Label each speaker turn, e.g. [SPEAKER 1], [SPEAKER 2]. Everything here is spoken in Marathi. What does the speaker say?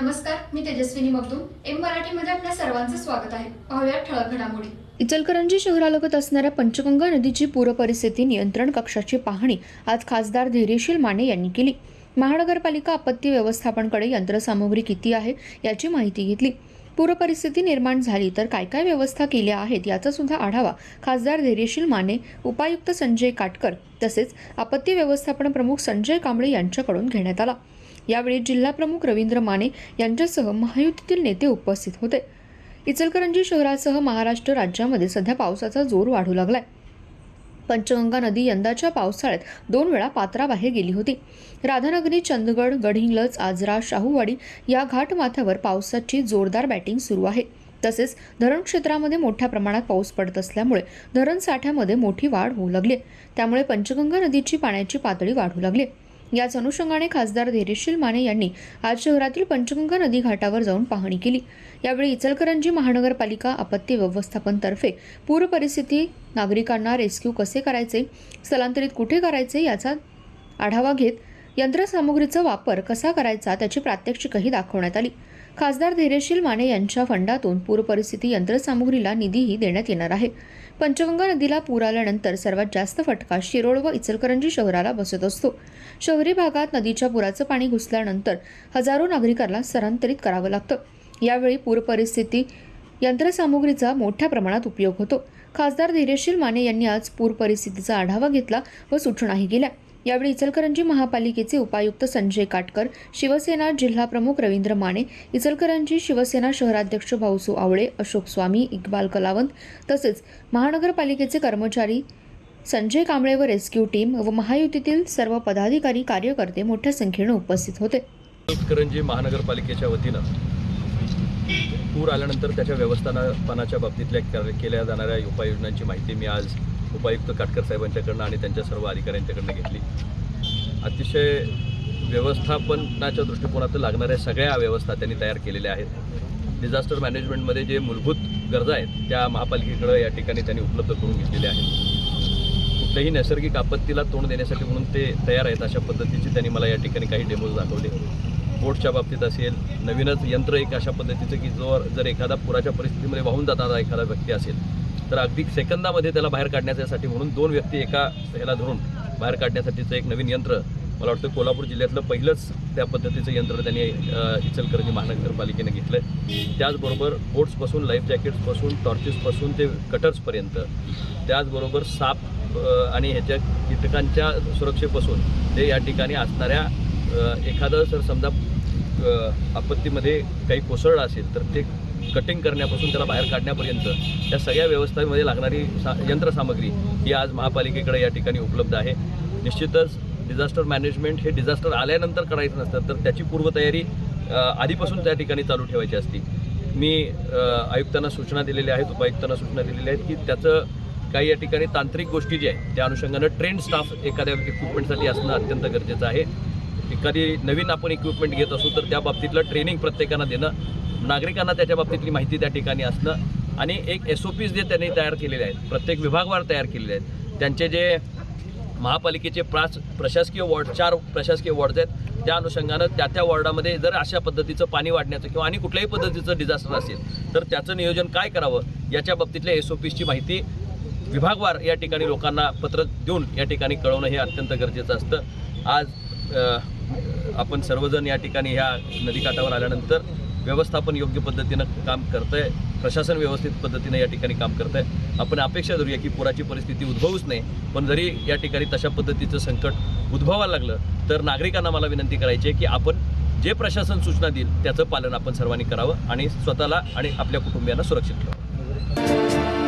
[SPEAKER 1] नमस्कार मी तेजस्विनी मगदूम. एम मराठीमध्ये आपल्या सर्वांचं स्वागत आहे. पाहूया ठळक घडामोडी.
[SPEAKER 2] इचलकरंजी शहरालगत असणाऱ्या पंचगंगा नदीची पूरपरिस्थिती नियंत्रण कक्षाची पाहणी आज खासदार धैर्यशील माने यांनी केली. महानगरपालिका आपत्ती व्यवस्थापनकडे यंत्रसामुग्री किती आहे याची माहिती घेतली. पूरपरिस्थिती निर्माण झाली तर काय काय व्यवस्था केल्या आहेत याचा सुद्धा आढावा खासदार धैर्यशील माने उपायुक्त संजय काटकर तसेच आपत्ती व्यवस्थापन प्रमुख संजय कांबळे यांच्याकडून घेण्यात आला. यावेळी जिल्हाप्रमुख रवींद्र माने यांच्यासह महायुतीतील नेते उपस्थित होते. इचलकरंजी शहरासह महाराष्ट्र राज्यामध्ये सध्या पावसाचा जोर वाढू लागलाय. पंचगंगा नदी यंदाच्या पावसाळ्यात दोन वेळा पात्राबाहेर गेली होती. राधानगरी चंदगड गडहिंग्लज आजरा शाहूवाडी या घाटमाथ्यावर पावसाची जोरदार बॅटिंग सुरू आहे. तसेच धरण क्षेत्रामध्ये मोठ्या प्रमाणात पाऊस पडत असल्यामुळे धरण साठ्यामध्ये मोठी वाढ होऊ लागली त्यामुळे पंचगंगा नदीची पाण्याची पातळी वाढू लागली याच अनुषंगाने खासदार धैर्यशील माने यांनी आज शहरातील पंचगंगा नदी घाटावर जाऊन पाहणी केली. यावेळी इचलकरंजी महानगरपालिका आपत्ती व्यवस्थापन तर्फे पूर परिस्थिती नागरिकांना रेस्क्यू कसे करायचे स्थलांतरित कुठे करायचे याचा आढावा घेत यंत्रसामुग्रीचा वापर कसा करायचा त्याची प्रात्यक्षिकही दाखवण्यात आली. खासदार धैर्यशील माने यांच्या फंडातून पूरपरिस्थिती यंत्रसामुग्रीला निधीही देण्यात येणार आहे. पंचगंगा नदीला पूर आल्यानंतर सर्वात जास्त फटका शिरोळ व इचलकरंजी शहराला बसत असतो. शहरी भागात नदीच्या पुराचं पाणी घुसल्यानंतर हजारो नागरिकांना स्थलांतरित करावं लागतं. यावेळी पूर परिस्थिती यंत्रसामुग्रीचा मोठ्या प्रमाणात उपयोग होतो. खासदार धीरेशील माने यांनी आज पूर परिस्थितीचा आढावा घेतला व सूचनाही केल्या. यावेळी इचलकरंजी महापालिकेचे उपायुक्त संजय काटकर शिवसेना जिल्हा प्रमुख रवींद्र माने इचलकरंजी शिवसेना शहराध्यक्ष भाऊसू आवळे अशोक स्वामी इक्बाल कलावंत तसेच महानगरपालिकेचे कर्मचारी संजय कांबळे व रेस्क्यू टीम व महायुतीतील सर्व पदाधिकारी कार्यकर्ते मोठ्या संख्येने उपस्थित होते.
[SPEAKER 3] इचलकरंजी महानगरपालिकेच्या वतीनं पूर आल्यानंतर त्याच्या व्यवस्थापनाच्या बाबतीतल्या केल्या जाणाऱ्या उपाययोजनांची माहिती मी आज उपायुक्त काटकर साहेबांच्याकडनं आणि त्यांच्या सर्व अधिकाऱ्यांच्याकडनं घेतली. अतिशय व्यवस्थापनाच्या दृष्टिकोनातून लागणाऱ्या सगळ्या व्यवस्था त्यांनी तयार केलेल्या आहेत. डिझास्टर मॅनेजमेंटमध्ये जे मूलभूत गरजा आहेत त्या महापालिकेकडं या ठिकाणी त्यांनी उपलब्ध करून घेतलेल्या आहेत. कुठल्याही नैसर्गिक आपत्तीला तोंड देण्यासाठी म्हणून ते तयार आहेत अशा पद्धतीचे त्यांनी मला या ठिकाणी काही डेमोज दाखवले. बोटच्या बाबतीत असेल नवीनच यंत्र एक अशा पद्धतीचं की जो जर एखादा पुराच्या परिस्थितीमध्ये वाहून जाणारा एखादा व्यक्ती असेल तर अगदी सेकंदामध्ये त्याला बाहेर काढण्यासाठी म्हणून दोन व्यक्ती एका ह्याला धरून बाहेर काढण्यासाठीचं एक नवीन यंत्र मला वाटतं कोल्हापूर जिल्ह्यातलं पहिलंच त्या पद्धतीचं यंत्र त्यांनी इचलकरंजी महानगरपालिकेने घेतलं आहे त्याचबरोबर बोट्सपासून लाईफ जॅकेट्सपासून टॉर्चेसपासून ते कटर्सपर्यंत त्याचबरोबर साप आणि ह्याच्या कीटकांच्या सुरक्षेपासून ते या ठिकाणी असणाऱ्या एखादं जर समजा आपत्तीमध्ये काही कोसळलं असेल तर ते कटिंग करण्यापासून त्याला बाहेर काढण्यापर्यंत या सगळ्या व्यवस्थेमध्ये लागणारी सा यंत्रसामग्री ही आज महापालिकेकडे या ठिकाणी उपलब्ध आहे. निश्चितच डिझास्टर मॅनेजमेंट हे डिझास्टर आल्यानंतर करायचं नसतं तर त्याची पूर्वतयारी आधीपासून त्या ठिकाणी चालू ठेवायची असती. मी आयुक्तांना सूचना दिलेल्या आहेत उपायुक्तांना सूचना दिलेल्या आहेत की त्याचं काही या ठिकाणी तांत्रिक गोष्टी ज्या आहेत त्या अनुषंगानं ट्रेंड स्टाफ एखाद्या इक्विपमेंटसाठी असणं अत्यंत गरजेचं आहे. एखादी नवीन आपण इक्विपमेंट घेत असू तर त्या बाबतीतलं ट्रेनिंग प्रत्येकानं देणं नागरिकांना त्याच्या बाबतीतली माहिती त्या ठिकाणी असणं आणि एक एस ओ पीज जे त्यांनी तयार केलेले आहेत प्रत्येक विभागवार तयार केलेले आहेत. त्यांचे जे महापालिकेचे पाच प्रशासकीय वॉर्ड चार प्रशासकीय वॉर्ड्स आहेत त्या अनुषंगानं त्या त्या वॉर्डामध्ये जर अशा पद्धतीचं पाणी वाढण्याचं किंवा आणि कुठल्याही पद्धतीचं डिझास्टर असेल तर त्याचं नियोजन काय करावं याच्या बाबतीतल्या एस ओ पीजची माहिती विभागवार या ठिकाणी लोकांना पत्र देऊन या ठिकाणी कळवणं हे अत्यंत गरजेचं असतं. आज आपण सर्वजण या ठिकाणी ह्या नदीकाठावर आल्यानंतर व्यवस्थापन योग्य पद्धतीनं काम करतं आहे प्रशासन व्यवस्थित पद्धतीनं या ठिकाणी काम करतं आहे आपण अपेक्षा धरूया की पुराची परिस्थिती उद्भवूच नाही पण जरी या ठिकाणी तशा पद्धतीचं संकट उद्भवायला लागलं तर नागरिकांना मला विनंती करायची आहे की आपण जे प्रशासन सूचना देईल त्याचं पालन आपण सर्वांनी करावं आणि स्वतःला आणि आपल्या कुटुंबियांना सुरक्षित ठेवावं.